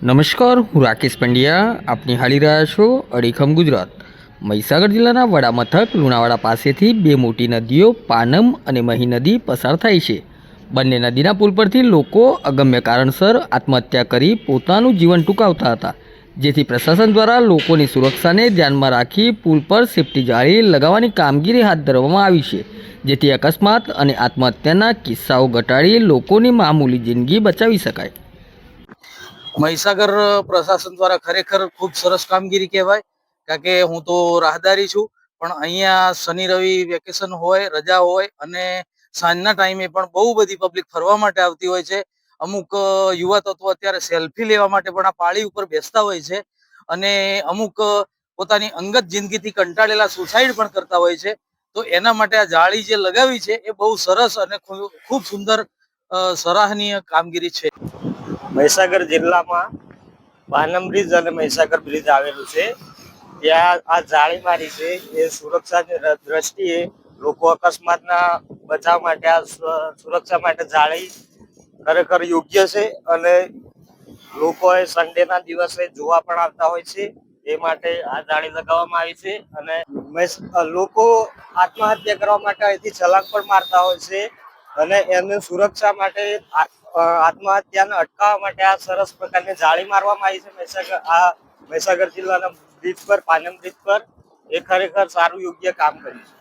નમસ્કાર, હું રાકેશ પંડ્યા. આપની હાલી રહ્યા છો અડીખમ ગુજરાત. મહીસાગર જિલ્લાના વડા મથક લુણાવાડા પાસેથી બે મોટી નદીઓ પાનમ અને મહી નદી પસાર થાય છે. બંને નદીના પુલ પરથી લોકો અગમ્ય કારણસર આત્મહત્યા કરી પોતાનું જીવન ટૂંકાવતા હતા, જેથી પ્રશાસન દ્વારા લોકોની સુરક્ષાને ધ્યાનમાં રાખી પુલ પર સેફટી જાળી લગાવવાની કામગીરી હાથ ધરવામાં આવી છે, જેથી અકસ્માત અને આત્મહત્યાના કિસ્સાઓ ઘટાડી લોકોની મામૂલી જિંદગી બચાવી શકાય. મહીસાગર પ્રશાસન દ્વારા ખરેખર ખૂબ સરસ કામગીરી કહેવાય, કારણ કે હું તો રાહદારી છું, પણ અહીંયા શનિ રવિ વેકેશન હોય, રજા હોય, અને સાંજના ટાઈમે પણ બહુ બધી પબ્લિક ફરવા માટે આવતી હોય છે. અમુક યુવા તત્વો અત્યારે સેલ્ફી લેવા માટે પણ આ પાળી ઉપર બેસતા હોય છે, અને અમુક પોતાની અંગત જિંદગીથી કંટાળેલા સુસાઇડ પણ કરતા હોય છે. તો એના માટે આ જાળી જે લગાવી છે, એ બહુ સરસ અને ખૂબ સુંદર સરાહનીય કામગીરી છે. મહીસાગર જિલ્લામાં પાનમ બ્રિજ અને મહીસાગર બ્રિજ આવેલું છે. ત્યાં આ જાળી મારી છે, એ સુરક્ષાની દ્રષ્ટિએ લોકો અકસ્માતના બચાવ માટે આ સુરક્ષા માટે જાળી ખરેખર યોગ્ય છે અને લોકોએ સન્ડેના દિવસે જોવા પણ આવતા હોય છે. એ માટે આ જાળી લગાવવામાં આવી છે અને લોકો આત્મહત્યા કરવા માટે અહીંથી છલાંગ પણ મારતા હોય છે અને એમને સુરક્ષા માટે આત્મહત્યાને અટકાવવા માટે આ સરસ પ્રકારની જાળી મારવામાં આવી છે મહીસાગર, આ મહીસાગર જિલ્લાના બ્રિજ પર, પાનમ બ્રિજ પર. એ ખરેખર સારું યોગ્ય કામ કર્યું છે.